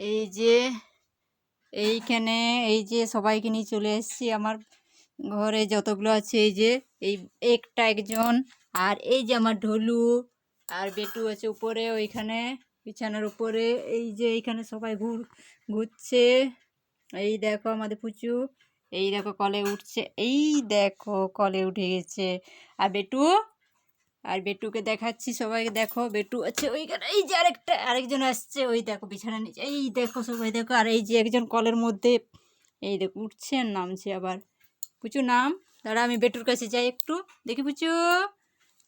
এই যে, এইখানে, এই যে সবাইকে নিয়ে চলে এসেছি আমার ঘরে যতগুলো আছে, এই যে, এই একটা একজন, আর এই যে আমার ঢোলু, আর বেটু আছে উপরে, ওইখানে, বিছানার উপরে, এই যে এইখানে সবাই ঘুর, ঘুরছে। এই দেখো আমাদের পুচু, এই দেখো কলে উঠছে, এই দেখো কলে উঠে গেছে। আর বেটু? আর বেটুকে দেখাচ্ছি সবাইকে দেখো, বেটু আছে ওইখানে, এই যে আরেকটা, আরেকজন আসছে, ওই দেখো বিছানা নিচে, এই দেখো সবাই, দেখো, আর এই যে একজন কলের মধ্যে, এই দেখো, উঠছে আর নামছে আবার। পুচু, নাম, দাঁড়া, আমি বেটুর কাছে যাই একটু, দেখি পুচু।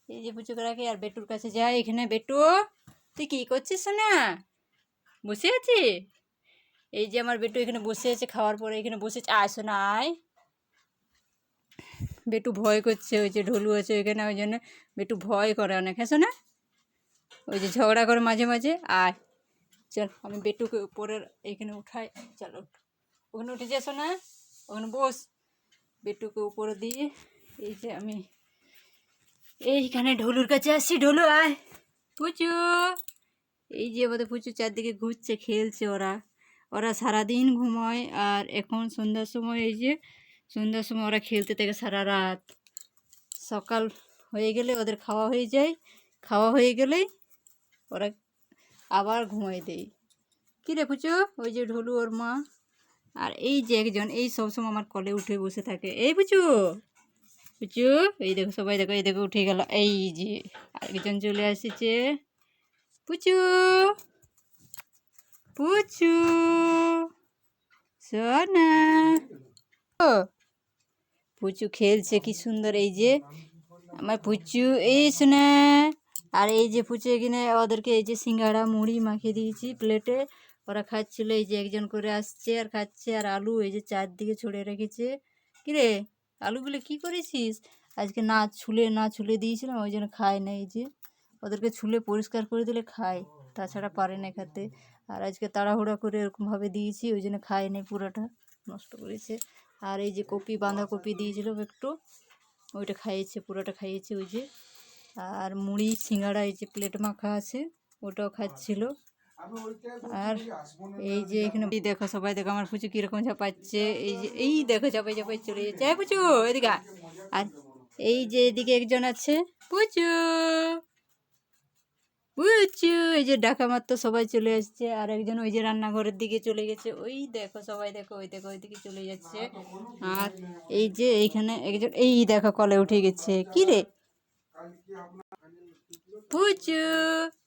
এই যে পুচুকে রাখি আর বেটুর কাছে যাই, এখানে বেটু, তুই কী করছিস না বসে আছি এই যে আমার বেটু এখানে বসে আছে, খাওয়ার পরে এখানে বসে আছে, আয় শোনা আয়। বেটু ভয় করছে, ওই যে ঢোলু আছে ওইখানে, ওই জন্য বেটু ভয় করে অনেক। হ্যাঁ শোনা ওই যে ঝগড়া করে মাঝে মাঝে, আয়। চল, আমি বেটুকে উপরের এইখানে উঠাই। চলো ওখানে উঠে যাস না ওখানে বস। বেটুকে উপরে দিয়ে এই যে আমি এইখানে ঢোলুর কাছে আসছি। ঢোলু, আয়। পুচু। এই যে আমাদের পুচু চারদিকে ঘুরছে, খেলছে ওরা। ওরা সারাদিন ঘুমোয়, আর এখন সন্ধ্যার সময় এই যে সন্ধ্যার সময় ওরা খেলতে থাকে সারা রাত। সকাল হয়ে গেলে ওদের খাওয়া হয়ে যায়। খাওয়া হয়ে গেলেই ওরা আবার ঘুমাই দেয়। কী রে পুচু ওই যে ঢোলু ওর মা। আর এই যে একজন, এই সবসময় আমার কলে উঠে বসে থাকে। এই পুচু পুচু এই দেখো সবাই দেখো, এই দেখো উঠে গেল। এই যে আরেকজন চলে এসেছে পুচু পুচু সোনা! ও পুচু খেলছে, কি সুন্দর এই যে। আমার পুচু, এই শোনা। আর এই যে পুচু এখানে, ওদেরকে এই যে সিঙ্গাড়া, মুড়ি মাখিয়ে দিয়েছি প্লেটে। ওরা খাচ্ছিল, এই যে একজন করে আসছে আর খাচ্ছে, আর আলু এই যে চারদিকে ছড়িয়ে রেখেছে। কিরে আলুগুলো কি করেছিস? আজকে না ছুলে না ছুলে দিয়েছিলাম, ওই জন্য খায় না এই যে। ওদেরকে ছুলে পরিষ্কার করে দিলে খায়, তাছাড়া পারে না খেতে। আর আজকে তাড়াহুড়া করে এরকমভাবে দিয়েছি, ওই জন্য খায় নাই পুরোটা, নষ্ট করেছে। আর এই যে কপি, বাঁধাকপি দিয়েছিল একটু, ওইটা খাইয়েছে, পুরোটা খাইয়েছে ওই যে। আর মুড়ি, সিঙ্গাড়া, এই যে প্লেট মাখা আছে, ওটাও খাচ্ছিল। আর এই যে এখানে দেখো সবাই, দেখো আমার পুচু কীরকম ঝাপাচ্ছে, এই যে, এই দেখো ঝাপাই ঝাপাই চলে যাচ্ছে। হ্যাঁ পুচু এদিকে আর এই যে এদিকে একজন আছে পুচু পুচু এই যে ডাকা মাত্র সবাই চলে আসছে, আর একজন ওই যে রান্নাঘরের দিকে চলে গেছে। ওই দেখো, সবাই দেখো, ওই দেখো ওইদিকে চলে যাচ্ছে। আর এই যে এইখানে একজন, এই দেখো কলে উঠে গেছে। কি রে? পুচু,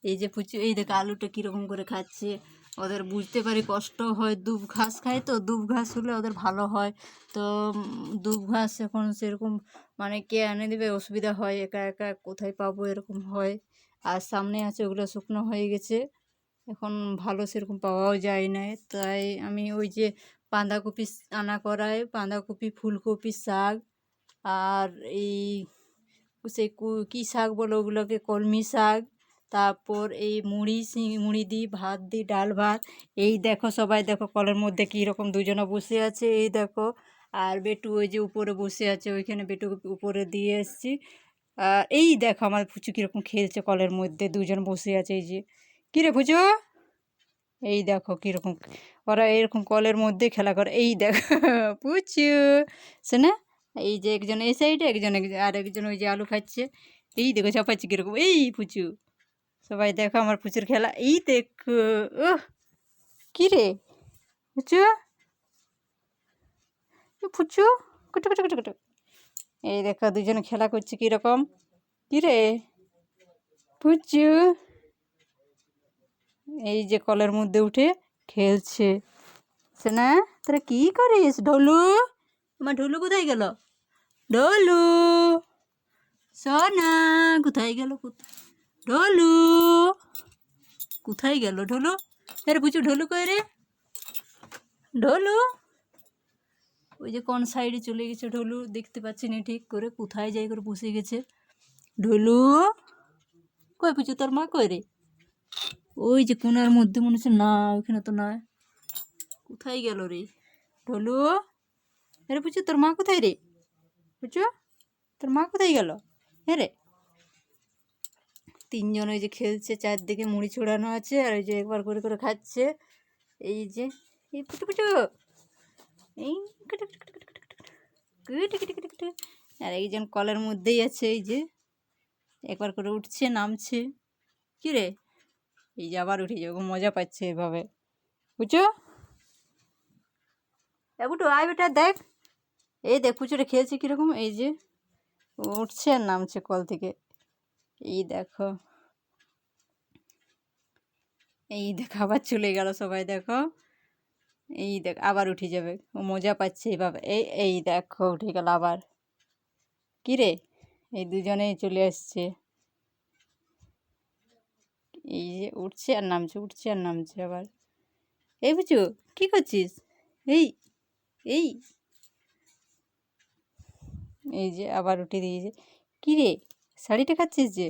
এই যে পুচু, এই দেখো আলুটা কীরকম করে খাচ্ছে। ওদের বুঝতে পারি কষ্ট হয়, দুব ঘাস খায় তো, দুব ঘাস হলে ওদের ভালো হয়। তো দুব ঘাস এখন সেরকম মানে কে এনে দেবে, অসুবিধা হয়, একা একা কোথায় পাবো এরকম হয়। আর সামনে আছে ওগুলো শুকনো হয়ে গেছে। এখন ভালো সেরকম পাওয়াও যায় না। তাই আমি ওই যে বাঁধাকপি আনা করায়, বাঁধাকপি, ফুলকপি, শাক আর এই সেই কু- শাক বলো ওগুলোকে? কলমি শাক, তারপর এই মুড়ি মুড়ি দিই, ভাত দিই, ডাল, ভাত। এই দেখো সবাই, দেখো কলের মধ্যে কী রকম দুজনে বসে আছে। এই দেখো, আর বেটু ওই যে উপরে বসে আছে, ওইখানে বেটু উপরে দিয়ে এসছি। এই দেখো আমার ফুচু কীরকম খেলছে কলের মধ্যে, দুজন বসে আছে এই যে। কী রে পুচু এই দেখো কীরকম, ওরা এরকম কলের মধ্যে খেলা করে। এই দেখো পুচু শোনা? এই যে একজন এই সাইডে একজন এক- আর একজন ওই যে আলু খাচ্ছে। এই দেখো চাপাচ্ছি কীরকম। এই পুচু সবাই দেখো আমার পুচুর খেলা। এই দেখো ও কী রে পুচু পুচু কুটু কুটু কুটু কুটু। এই দেখো, দুজনে খেলা করছে কীরকম? কী রে পুচু। এই যে কলের মধ্যে উঠে খেলছে। না তোরা কি করিস? ঢোলু? আমার ঢোলু কোথায় গেল? ঢোলু। সোনা, কোথায় গেল? ঢোলু। কোথায় গেল? ঢোলু? আরে পুচু ঢোলু কই রে? ঢোলু? ওই যে কোন সাইডে চলে গেছে ঢোলু, দেখতে পাচ্ছি না ঠিক করে, কোথায় যাই করে বসে গেছে। ঢোলু, কই পুচু তোর মা কই রে? ওই যে কোনার মধ্যে মনে হচ্ছে, না, ওইখানে তো নয়। কোথায় গেল রে? ঢোলু? আরে পুচু তোর মা কোথায় রে? পুচু তোর মা কোথায় গেল? হ্যাঁ রে। তিনজন ওই যে খেলছে, চারদিকে মুড়ি ছড়ানো আছে, আর ওই যে একবার করে করে খাচ্ছে। এই যে, এই পুটু পুটু এই। আর এইজন কলের মধ্যেই আছে, এই যে। একবার করে উঠছে, নামছে। কি রে? এই যে আবার উঠে যাবে, মজা পাচ্ছে এভাবে। বুঝছ? এ বুটু আয় বেটা, দেখ। এই দেখ পুচুরে খেয়েছে কীরকম, এই যে। উঠছে আর নামছে কল থেকে। এই দেখো। এই দেখো, আবার চলে গেল সবাই, দেখো। এই দেখ, আবার উঠে যাবে। ও মজা পাচ্ছে এইভাবে এই এই দেখো, উঠে গেল আবার। কি রে? এই দুজনেই চলে আসছে। এই যে উঠছে আর নামছে, উঠছে আর নামছে আবার। এই বুঝু, কি করছিস? এই এই। এই যে আবার উঠে দিয়েছে। কি রে? শাড়িটা খাচ্ছিস যে?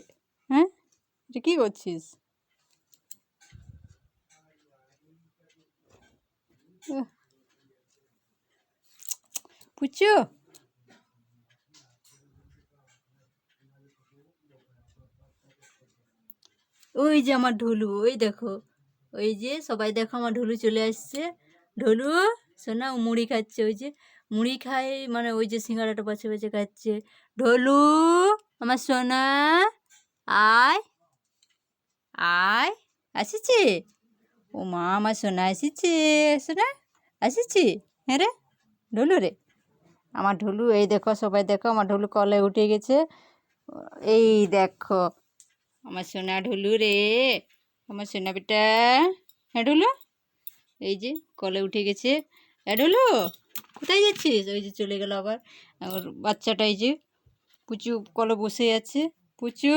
হ্যাঁ? এটা কী করছিস? পুচু ওই যে আমার ঢুলু, ওই দেখো। ওই যে সবাই দেখো আমার ঢুলু চলে আসছে। ঢুলু শোনা ও মুড়ি খাচ্ছে। ওই যে মুড়ি খায় মানে ওই যে সিঙ্গাড়াটা বাছে বাছে খাচ্ছে। ঢোলু, আমার সোনা, আয় আয়, আসিছে? ও মা আমার সোনা এসেছে সোনা আসিছে হ্যাঁ রে ঢোলু রে আমার ঢোলু এই দেখো সবাই দেখো আমার ঢোলু কলে উঠে গেছে এই দেখো আমার সোনা ঢুলু রে আমার সোনা বেটা হ্যাঁ ঢুলু এই যে কলে উঠে গেছে হ্যাঁ ঢুলু কোথায় যাচ্ছিস ওই যে চলে গেল আবার আর বাচ্চাটা এই যে পুচু কলে বসে আছে পুচু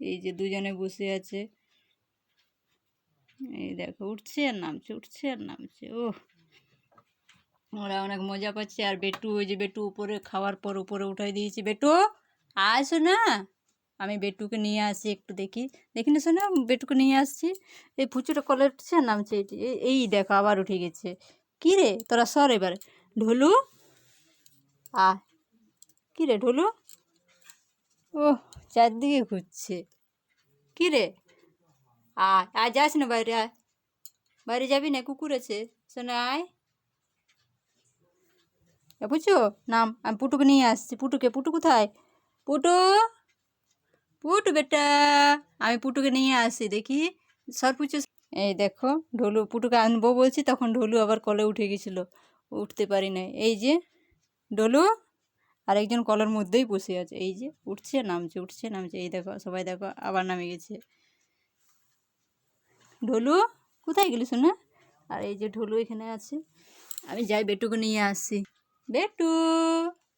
এই যে দুজনে বসে আছে এই দেখো, উঠছে আর নামছে, উঠছে আর নামছে ও ওরা অনেক মজা পাচ্ছে। আর বেটু, ওই যে বেটু উপরে, খাওয়ার পর উপরে উঠাই দিয়েছি। বেটু আসো না আমি বেটুকে নিয়ে আসি একটু দেখি। দেখি না শোনা বেটুকে নিয়ে আসছি। এই ফুচুটা কলে উঠছে আর নামছে এই দেখো, আবার উঠে গেছে। কি রে, তোরা সর এবার। ঢোলু আ কি রে, ঢোলু? ও চারদিকে ঘুরছে। কি রে? আয় আয় যাস না বাইরে আয় বাইরে যাবি না কুকুর আছে শোনা আয় বুঝছ নাম আমি পুটুকে নিয়ে আসছি পুটুকে পুটু কোথায় পুটু পুটু বেটা আমি পুটুকে নিয়ে আসি দেখি সর পুচু এই দেখো ঢোলু পুটুকে আনব বলছি তখন ঢোলু আবার কলে উঠে গেছিল উঠতে পারি না এই যে ঢোলু আর একজন কলের মধ্যেই বসে আছে এই যে উঠছে নামছে উঠছে নামছে এই দেখো সবাই দেখো আবার নামে গেছে ঢোলু, কোথায় গেলি শোনা আর এই যে ঢোলু এখানে আছে। আমি যাই বেটুকে নিয়ে আসি। বেটু,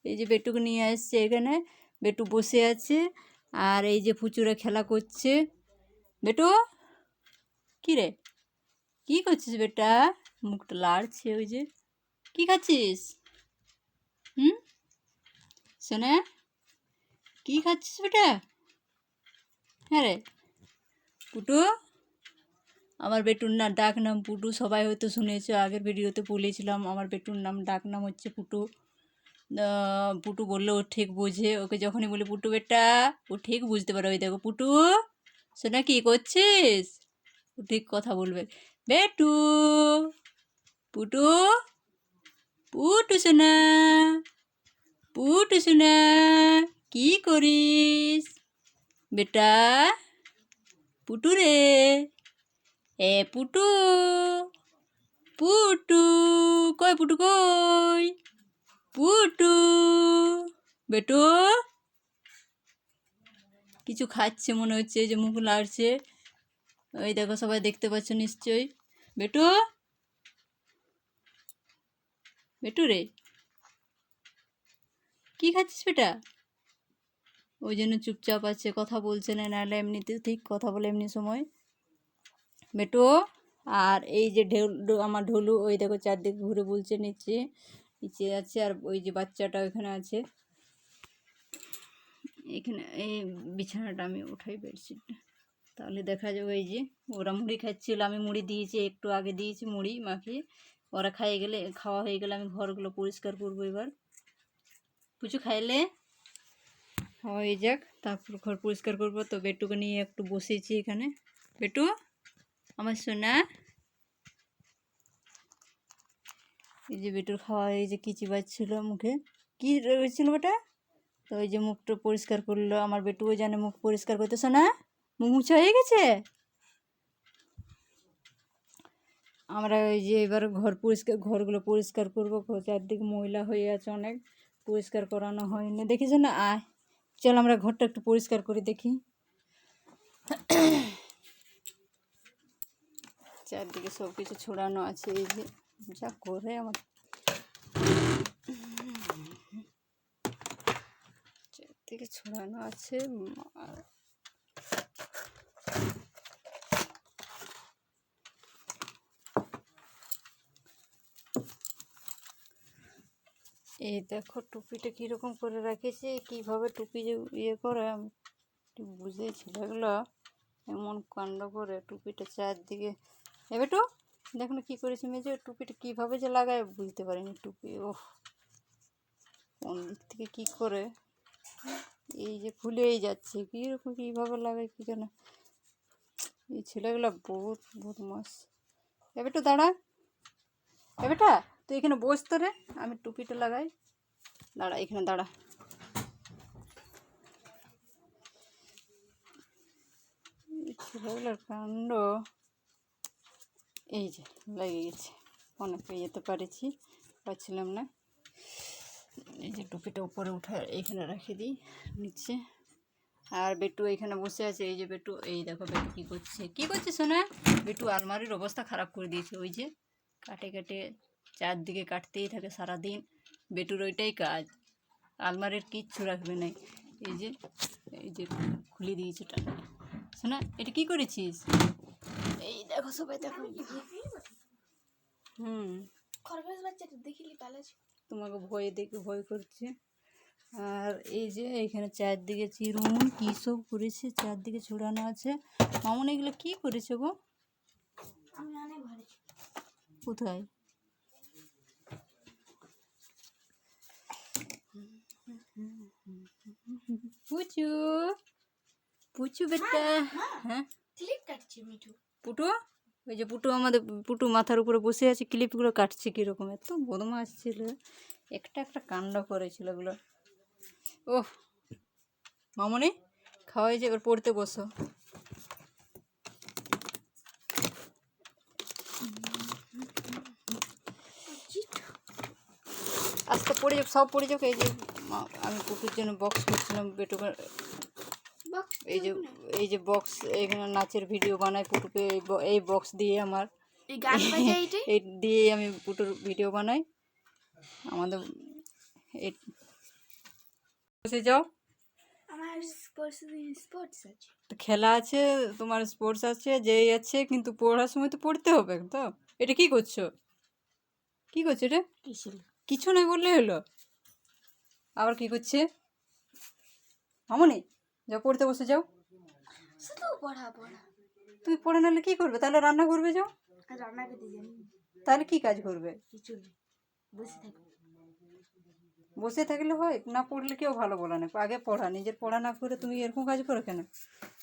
এই যে বেটুকে নিয়ে আসছে এখানে। বেটু বসে আছে আর এই যে ফুচুরা খেলা করছে। বেটু, কি রে? কি করছিস বেটা? মুখটা লাড়ছে ওই যে। কি খাচ্ছিস? হুম? শোনা কি খাচ্ছিস বেটা? হ্যাঁ রে। পুটু আমার বেটুর না ডাক নাম পুটু, সবাই হয়তো শুনেছ, আগের ভিডিওতে বলেছিলাম আমার বেটুর নাম, ডাক নাম হচ্ছে পুটু। পুটু বললে, ও ঠিক বোঝে, ওকে যখনই বলি, পুটু বেটা, ও ঠিক বুঝতে পারে। ওই দেখো, পুটু শোনা কি করছিস? ও ঠিক কথা বলবে, বেটু, পুটু পুটু সোনা পুটু সোনা, কি করিস? বেটা, পুটু রে এ পুটু পুটু, কই পুটু কই? পুটু, বেটু। কিছু খাচ্ছে মনে হচ্ছে যে মুখ লাড়ছে ওই দেখো, সবাই দেখতে পাচ্ছ নিশ্চয়ই। বেটু বেটু রে। কি খাচ্ছিস বেটা? ওই জন্য চুপচাপ আছে, কথা বলছে না, নাহলে এমনিতে ঠিক কথা বলে এমনি সময়। বেটু আর এই যে ঢেউ আমার ঢোলু, ওই দেখো চারদিকে ঘুরে বলছে নিচে নিচে আছে আর ওই যে বাচ্চাটা ওইখানে আছে। এখানে এই বিছানাটা আমি উঠাই বেডশিটটা তাহলে দেখা যাবে এই যে ওরা মুড়ি খাচ্ছিল, আমি মুড়ি দিয়েছি, একটু আগে দিয়েছি মুড়ি মাখিয়ে। ওরা খাইয়ে গেলে, খাওয়া হয়ে গেলে আমি ঘরগুলো পরিষ্কার করব এবার। কিছু খাইলে? হয়ে যাক, তারপর ঘর পরিষ্কার করব। তো বেটুকে নিয়ে একটু বসেছি এখানে। বেটু? আমার সোনা। এই যে বেটুর খাওয়া, এই যে কিচি বাজছিল মুখে। কি রয়েছিল ওটা? তো ওই যে মুখটা পরিষ্কার করল, আমার বেটুও জানে মুখ পরিষ্কার করতে, সোনা মুখ মুছা হয়ে গেছে? আমরা ওই যে এবার ঘর পরিষ্কার, ঘরগুলো পরিষ্কার করব, ঘর চারদিকে ময়লা হয়ে আছে অনেক, পরিষ্কার করানো হয়নি। দেখিস না আয়, চল আমরা ঘরটা একটু পরিষ্কার করে দেখি। চারদিকে সব কিছু ছড়ানো আছে, এই যে যা করে আমার। চারদিকে ছড়ানো আছে এই দেখো টুপিটা কীরকম করে রাখেছে, কীভাবে টুপি যে ইয়ে করে, আমি বুঝেছি লাগল এমন কাণ্ড করে টুপিটা চারদিকে এবার তো দেখো না কী করেছে মেজে টুপিটা কীভাবে যে লাগায় বুঝতে পারিনি টুপি ও কোন দিক থেকে কী করে? এই যে ফুলেই যাচ্ছে, কীরকম, কীভাবে লাগায় কী জানে? এই ছেলেগুলো বহুত বহুত মাস এবার তো দাঁড়া। এবারটা তুই এখানে বস তো রে, আমি টুপিটা লাগাই। দাঁড়া, এখানে দাঁড়া। ছেলেগুলোর কাণ্ড। এই যে লেগে গেছে। অনেক যেতে পারেছি, পারছিলাম না। এই যে টুপিটা উপরে উঠে এইখানে রেখে দিই, নিচে। আর বেটু এইখানে বসে আছে, এই যে বেটু, এই দেখো বেটু কী করছে। কী করছে শোনা? বেটু আলমারির অবস্থা খারাপ করে দিয়েছে, ওই যে কাটে কাটে চারদিকে কাটতেই থাকে সারাদিন। বেটুর ওইটাই কাজ, আলমারির কিচ্ছু রাখবে না এই যে এই যে খুলে দিয়েছে টাকা। শোনা, এটা কী করেছিস? এই দেখো সবাই দেখো। হুম। খরগোশ বাচ্চাটা দেখিলি পালাচ্ছে তোমাকে ভয়ে দেখে ভয় করছে। আর এই যে এখানে চারদিকে চিরুন কী সব করেছে চারদিকে ছড়ানো আছে। মামন এগুলো কী করেছে গো? কোথায়? পুচু পুচু বেটা হ্যাঁ। ক্লিপ কাটছে মিঠু। পুটু, ওই যে পুটু আমাদের, পুটু মাথার উপরে বসে আছে, ক্লিপগুলো কাটছে কীরকম, এত বদমাস ছিল। একটা একটা কাণ্ড করেছিল ওগুলো ওহ, মামনি, খাওয়াই যে, এবার পড়তে বসো। আস্তে পড়ে যাক সব পড়ে যাক এই যে আমি পুটুর জন্য বক্স করছিলাম, বেটুকে বক্স এই যে এই যে বক্স এখানে নাচের ভিডিও বানাই পুটুকে এই বক্স দিয়ে আমার। এই গান বাজে এই দিয়ে আমি পুটুর ভিডিও বানাই। আমাদের এই বসে যাও। খেলা আছে তোমার স্পোর্টস আছে যেই আছে কিন্তু পড়ার সময় তো পড়তে হবে তো। এটা কি করছ? কি করছ এটা? কিছু নয় বললে হলো। আবার কি করছে? মামনি? যাও পড়তে বসে যাও। শুধু পড়া পড়া। তুমি পড়ে নাহলে কি করবে? তাহলে রান্না করবে যাও। রান্না করতে জানি তাহলে কি কাজ করবে? কিছু বসে বসে থাকলে হয় না পড়লে কেউ ভালো বলে না। আগে পড়া নিজের পড়া না করে তুমি এরকম কাজ করো কেন?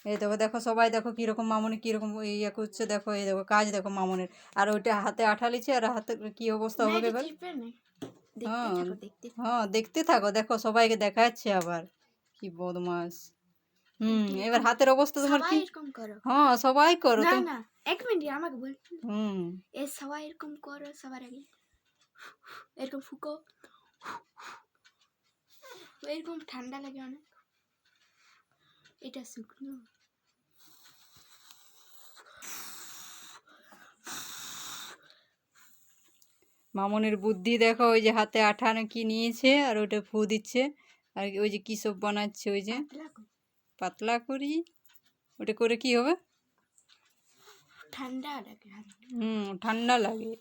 এই দেখো দেখো সবাই দেখো কীরকম মামনি কীরকম ইয়ে করছে দেখো এই দেখো কাজ দেখো মামনের। আর ওইটা হাতে আঠা লিছে আর হাতে কি অবস্থা হবে এবার হ্যাঁ। হ্যাঁ দেখতে থাকো দেখো সবাইকে দেখাচ্ছে আবার। কি বদমাস হুম এবার হাতের অবস্থা তোমার কি? হ্যাঁ সবাই করো না না এক মিনিট আমাকে বল হুম। এ সবাই এরকম করো সবার আগে। এরকম ফুকো। এরকম ঠান্ডা লাগে অনেক। এটা শুকনো। মামনের বুদ্ধি দেখো ওই যে হাতে আঠা কি নিয়েছে আর ওটা ফু দিচ্ছে। আর ওই যে কী সব বানাচ্ছে ওই যে। পাতলা করি ওটা করে কি হবে? ঠান্ডা লাগে হুম ঠান্ডা লাগে।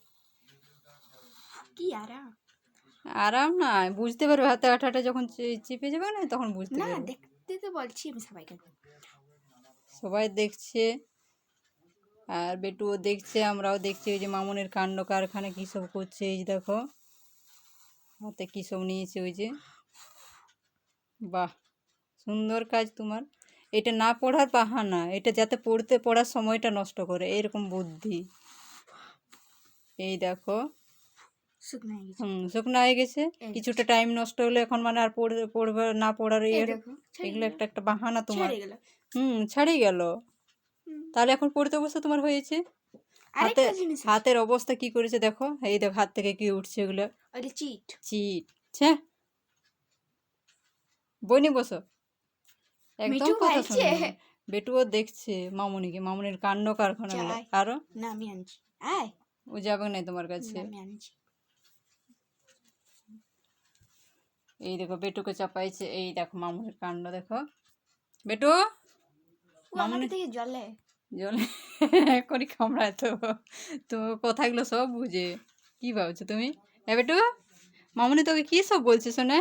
কি আরাম। আরাম না বুঝতে পারবে হাতে আঠাটা যখন চেপে যাবে না তখন বুঝতে না দেখতে তো বলছি আমি সবাইকে। সবাই দেখছে আর বেটুও দেখছে আমরাও দেখছি ওই যে মামনের কাণ্ড কারখানা কী সব করছে এই যে দেখো। হাতে কী সব নিয়েছে ওই যে। বাহ! সুন্দর কাজ তোমার। এটা না পড়ার বাহানা এটা যাতে পড়তে পড়ার সময়টা নষ্ট করে এরকম বুদ্ধি। এই দেখো। হুম শুকনো হয়ে গেছে। কিছুটা টাইম নষ্ট হলে এখন মানে আর পড়বে পড়বে না পড়ার ইয়ে এগুলো একটা একটা বাহানা তোমার। হুম ছাড়িয়ে গেল। তাহলে এখন পড়তে বসে তোমার হয়েছে? হাতে। হাতের অবস্থা কি করেছে দেখো? এই দেখো হাত থেকে কি উঠছে এগুলো? চিট চিট ছে। বইনি বসো। একদম কথা। শোনো। বেটুও দেখছে মামুনিকে মামুনির কাণ্ড কারখানা যাই। আরও? না আমি আনছি। আয়। ও যাবে না তোমার কাছে। আমি আনছি। এই দেখো বেটুকে চাপাইছে এই দেখো মামুনির কাণ্ড দেখো। বেটু? মামুনি থেকে জলে জলে এখনই কামড়ায় তো। তো কথাগুলো সব বুঝে। কি ভাবছ তুমি? এ বেটু মামুনি তোকে কি সব বলছে শোনে?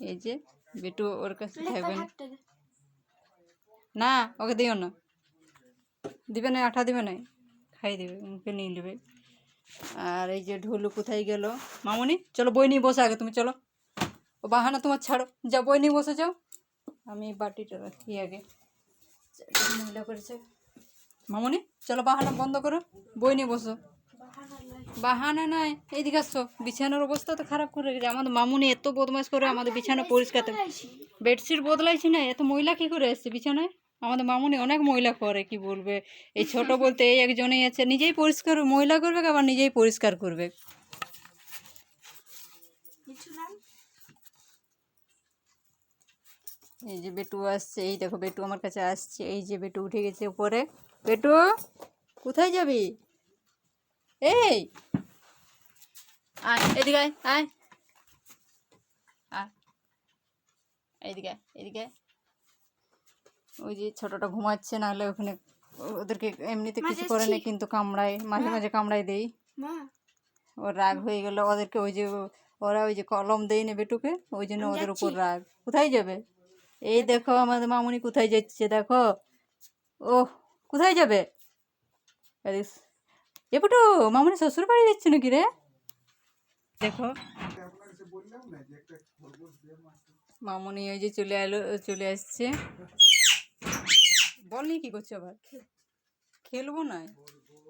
এই যে বেটু ওর কাছে থাকবে না না ওকে দিও না। দিবে না আঠা দিবে না খাই দেবে মুখে নিয়ে নেবে। আর এই যে ঢোলু কোথায় গেল? মামুনি চলো বই নিয়ে বসে আগে তুমি চলো। ও বাহানা তোমার ছাড়ো। যা বই নিয়ে বসে যাও। আমি বাটিটা রাখি আগে। মহিলা করেছে। মামুনি চলো বাহানা বন্ধ করো। বই নিয়ে বসো। বাহানা নাই। এই এইদিকে আসছো। বিছানার অবস্থা তো খারাপ করে রেখেছে আমাদের মামুনি এত বদমাস করে আমাদের বিছানা পরিষ্কার বেডশিট বদলাইছি না। এত মহিলা কি করে আসছে বিছানায়? আমাদের মামুনি অনেক মহিলা করে কি বলবে? এই ছোট বলতে এই একজনেই আছে। নিজেই পরিষ্কার ময়লা করবে আবার নিজেই পরিষ্কার করবে। এই যে বেটু আসছে। এই দেখো বেটু আমার কাছে আসছে। এই যে বেটু উঠে গেছে উপরে। বেটু কোথায় যাবি? এই। আয় এদিকে আয় আয়। এইদিকে এদিকে ওই যে ছোটটা ঘুমাচ্ছে নাহলে ওখানে ওদেরকে এমনিতে কিছু করে না কিন্তু কামড়ায় মাঝে মাঝে কামড়ায় দেই। ওর রাগ হয়ে গেল ওদেরকে ওই যে ওরা ওই যে কলম দেয় না বেটুকে ওই জন্য ওদের উপর রাগ। কোথায় যাবে? এই দেখো আমাদের মামুনি কোথায় যাচ্ছে দেখো। ও কোথায় যাবে? এদিক- মামনি শ্বশুর বাড়ি যাচ্ছে নাকি রে? দেখো। মামুনি ওই যে চলে এলো চলে আসছে। বলনি কি করছ আবার? খেলব না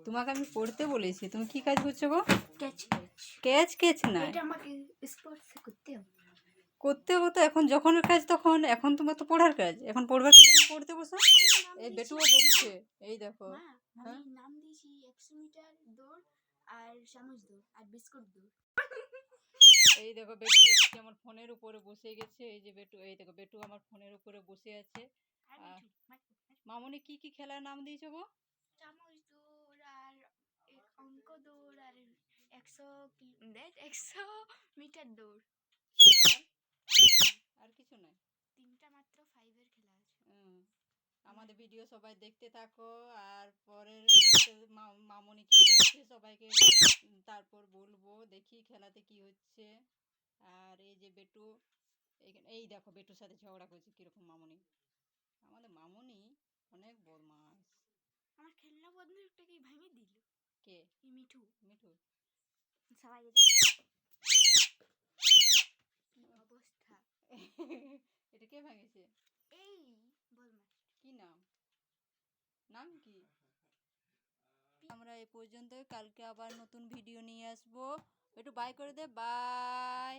তোমাকে আমি পড়তে বলেছি। তুমি কি কাজ করছ গো? ক্যাচ ক্যাচ ক্যাচ না এটা আমাকে স্পোর্টস করতে হবে। করতে হতো এখন যখনের কাজ তখন এখন তোমার তো পড়ার কাজ। এখন পড়বার কাজ পড়তে বসো। এই বেটুও বকছে এই দেখো। হ্যাঁ? আমি নাম দিয়েছি একশো মিটার দৌড় আর চামচ দৌড় আর বিস্কুট দৌড়। এই দেখো বেটু এসছে আমার ফোনের উপরে বসে গেছে। এই যে বেটু এই দেখো বেটু আমার ফোনের উপরে বসে আছে। আর। মামুনি কি কি খেলার নাম দিয়েছ গো? চামচ দৌড় আর অঙ্ক দৌড় আর একশো মিটার দৌড়। আর কিছু নাই তিনটা মাত্র ফাইভের খেলা আছে। আমাদের ভিডিও সবাই দেখতে থাকো আর পরের মামুনি কি করছে সবাইকে তারপর বলব দেখি খেলাতে কি হচ্ছে। আর এই যে বেটু এই দেখো বেটুর সাথে ঝগড়া করছে কীরকম মামুনি। আমাদের মামুনি অনেক বদমাস। আমার খেলনা বন্ধুটাকে ভেঙে দিল। কে? মিঠু। মিঠু। সবাই দেখো। কি অবস্থা এটা কে ভাঙেছে? এই বদমাস কি নাম? নাম কি? আমরা এই পর্যন্ত কালকে আবার নতুন ভিডিও নিয়ে আসব। একটু বাই করে দে। বাই